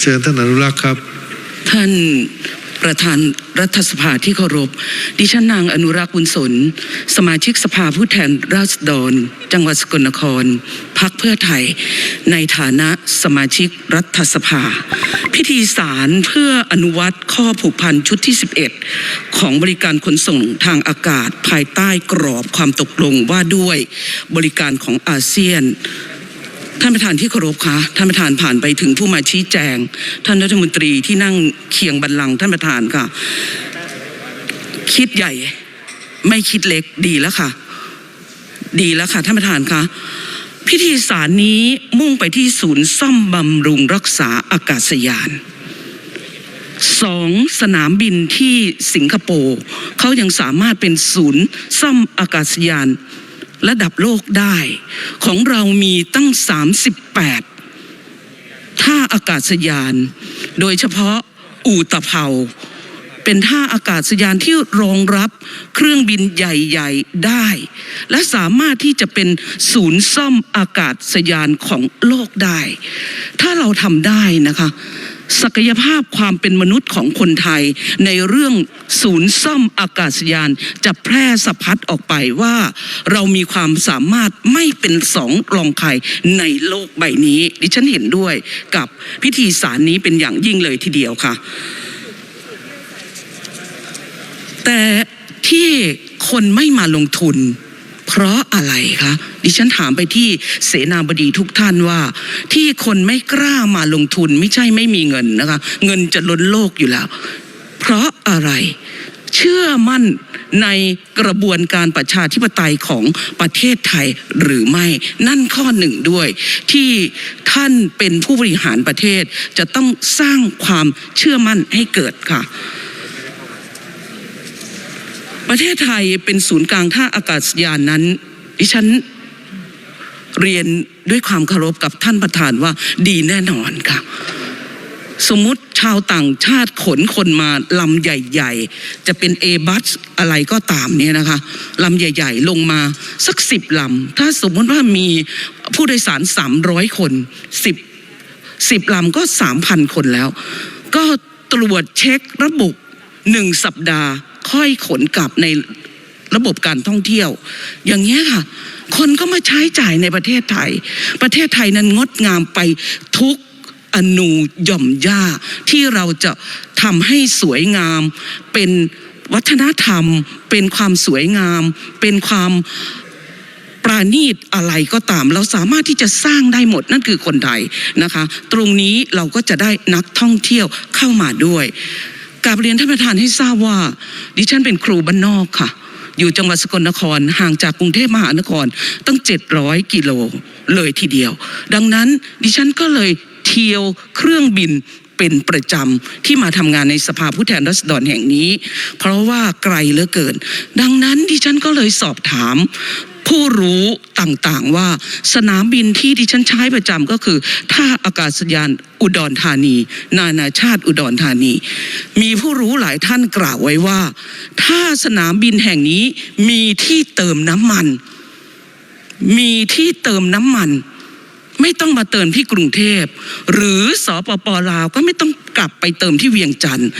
เชิญท่านอนุรักษ์ครับ ท่านประธานรัฐสภาที่เคารพ ดิฉันนางอนุรักษ์บุญสน สมาชิกสภาผู้แทนราษฎร จังหวัดสกลนคร พักเพื่อไทย ในฐานะสมาชิกรัฐสภา พิธีสารเพื่ออนุวัตข้อผูกพันชุดที่ 11 ของบริการขนส่งทางอากาศภายใต้กรอบความตกลงว่าด้วยบริการของอาเซียน ท่านประธานที่เคารพคะท่านประธานผ่านไปถึงผู้มาชี้แจง ท่านรัฐมนตรีที่นั่งเคียงบัลลังก์ท่านประธานค่ะ คิดใหญ่ไม่คิดเล็กดีแล้วค่ะ ดีแล้วค่ะ ท่านประธานคะพิธีสารนี้มุ่งไปที่ศูนย์ซ่อมบำรุงรักษาอากาศยานสองสนามบินที่สิงคโปร์เขายังสามารถเป็นศูนย์ซ่อมอากาศยาน ระดับโลกได้ ของเรามีตั้ง 38 ท่าอากาศยาน โดยเฉพาะอู่ตะเภา เป็นท่าอากาศยานที่รองรับเครื่องบินใหญ่ ๆได้ และสามารถที่จะเป็นศูนย์ซ่อมอากาศยานของโลกได้ ถ้าเราทำได้นะคะ ศักยภาพความเป็นมนุษย์ของคนไทย ในเรื่องศูนย์ซ่อมอากาศยาน จะแพร่สะพัดออกไปว่า เรามีความสามารถไม่เป็นสองรองใครในโลกใบนี้ ดิฉันเห็นด้วยกับพิธีสารนี้เป็นอย่างยิ่งเลยทีเดียวค่ะ แต่ที่คนไม่มาลงทุน เพราะอะไรคะดิฉันถามไปที่เสนาบดีทุกท่านว่า ที่คนไม่กล้ามาลงทุนไม่ใช่ไม่มีเงินนะคะ เงินจะล้นโลกอยู่แล้ว เพราะอะไรเชื่อมั่นในกระบวนการประชาธิปไตยของประเทศไทยหรือไม่ นั่นข้อหนึ่งด้วย ที่ท่านเป็นผู้บริหารประเทศจะต้องสร้างความเชื่อมั่นให้เกิดค่ะ ประเทศไทยเป็นศูนย์กลางท่าอากาศยานนั้น ดิฉันเรียนด้วยความเคารพกับท่านประธานว่าดีแน่นอนค่ะ สมมติชาวต่างชาติขนคนมาลำใหญ่ ๆ จะเป็นเอบัสอะไรก็ตามเนี่ยนะคะลำใหญ่ ๆ ลงมาสักสิบลำถ้าสมมติว่ามีผู้โดยสารสามร้อยคนสิบสิบลำก็สามพันคนแล้ว ก็ตรวจเช็คระบบหนึ่งสัปดาห์ ค่อยขนกลับในระบบการท่องเที่ยว อย่างเงี้ยค่ะ คนก็มาใช้จ่ายในประเทศไทย ประเทศไทยนั้นงดงามไปทุกอนูย่อมหญ้าที่เราจะทำให้สวยงาม เป็นวัฒนธรรม เป็นความสวยงาม เป็นความปราณีตอะไรก็ตาม เราสามารถที่จะสร้างได้หมดนั่นคือคนไทยนะคะ ตรงนี้เราก็จะได้นักท่องเที่ยวเข้ามาด้วย กราบเรียนท่านประธานให้ทราบว่า ดิฉันเป็นครูบ้านนอกค่ะ อยู่จังหวัดสกลนครห่างจากกรุงเทพมหานครตั้ง 700 กิโลเลยทีเดียว ดังนั้นดิฉันก็เลยเที่ยวเครื่องบินเป็นประจำที่มาทำงานในสภาผู้แทนราษฎรแห่งนี้ เพราะว่าไกลเหลือเกิน ดังนั้นดิฉันก็เลยสอบถาม ผู้รู้ต่างๆว่าสนามบินที่ดิฉันใช้ประจำก็คือท่าอากาศยานอุดรธานี นานาชาติอุดรธานี มีผู้รู้หลายท่านกล่าวไว้ว่า ถ้าสนามบินแห่งนี้มีที่เติมน้ำมัน มีที่เติมน้ำมันไม่ต้องมาเติมที่กรุงเทพ หรือสปปลาวก็ไม่ต้องกลับไปเติมที่เวียงจันทร์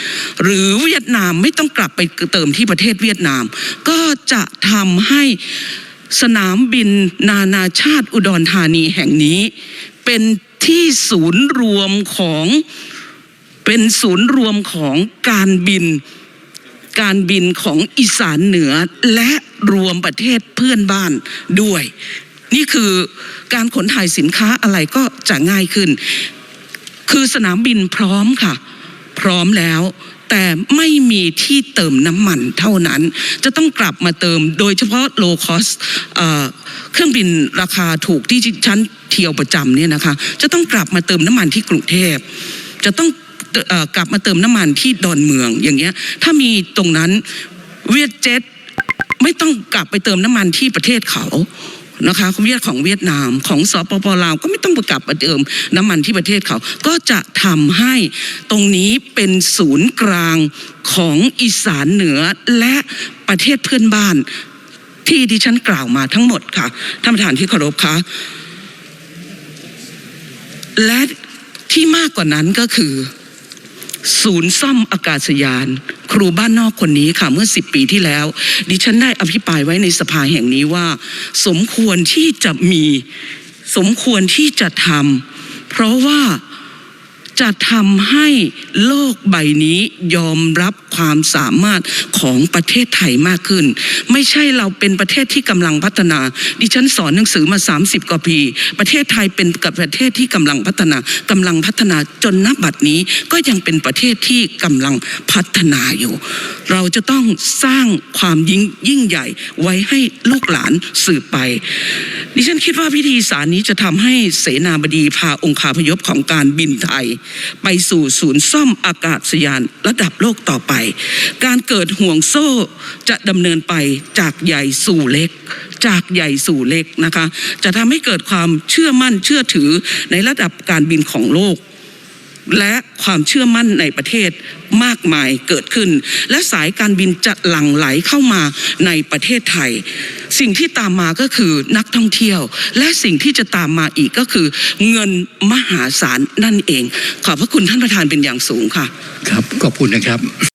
หรือเวียดนามไม่ต้องกลับไปเติมที่ประเทศเวียดนาม ก็จะทำให้ สนามบินนานาชาติอุดรธานีแห่งนี้ เป็นที่ศูนย์รวมของเป็นศูนย์รวมของการบิน การบินของอีสานเหนือและรวมประเทศเพื่อนบ้านด้วย นี่คือการขนถ่ายสินค้าอะไรก็จะง่ายขึ้น คือสนามบินพร้อมค่ะ พร้อมแล้ว แต่ไม่มีที่เติมน้ำมันเท่านั้น จะต้องกลับมาเติมโดยเฉพาะ low cost เอ่อเครื่องบินราคาถูกที่ชั้นเที่ยวประจำเนี่ยนะคะ จะต้องกลับมาเติมน้ำมันที่กรุงเทพ จะต้องกลับมาเติมน้ำมันที่ดอนเมืองอย่างเงี้ย ถ้ามีตรงนั้นเวียดเจ็ตไม่ต้องกลับไปเติมน้ำมันที่ประเทศเขา นะคะของเวียดของเวียดนามของสปปลาวก็ไม่ต้องไปกลับมาเติมน้ำมันที่ประเทศเขา ก็จะทำให้ตรงนี้เป็นศูนย์กลางของอีสานเหนือและประเทศเพื่อนบ้านที่ดิฉันกล่าวมาทั้งหมดค่ะท่านประธานที่เคารพคะและที่มากกว่านั้นก็คือ ศูนย์ซ่อมอากาศยาน ครูบ้านนอกคนนี้ค่ะเมื่อสิบปีที่แล้ว ดิฉันได้อภิปรายไว้ในสภาแห่งนี้ว่า สมควรที่จะมีสมควรที่จะทำเพราะว่าจะทำให้โลกใบนี้ยอมรับความสามารถของประเทศไทยมากขึ้น ไม่ใช่เราเป็นประเทศที่กำลังพัฒนา ดิฉันสอนหนังสือมา 30 กว่าปี ประเทศไทยเป็นกับประเทศที่กำลังพัฒนากำลังพัฒนาจนนับบัดนี้ก็ยังเป็นประเทศที่กำลังพัฒนาอยู่ เราจะต้องสร้างความยิ่งยิ่งใหญ่ไว้ให้ลูกหลานสืบไป ดิฉันคิดว่าพิธีสารนี้จะทำให้เสนาบดีพาองค์คาพยพของการบินไทย ไปสู่ศูนย์ซ่อมอากาศยานระดับโลกต่อไปการเกิดห่วงโซ่จะดำเนินไปจากใหญ่สู่เล็ก จากใหญ่สู่เล็กนะคะ จะทำให้เกิดความเชื่อมั่นเชื่อถือในระดับการบินของโลก และความเชื่อมั่นในประเทศมากมายเกิดขึ้น และสายการบินจะหลั่งไหลเข้ามาในประเทศไทย สิ่งที่ตามมาก็คือนักท่องเที่ยว และสิ่งที่จะตามมาอีกก็คือ เงินมหาศาลนั่นเอง ขอบพระคุณท่านประธานเป็นอย่างสูงค่ะ ครับขอบคุณนะครับ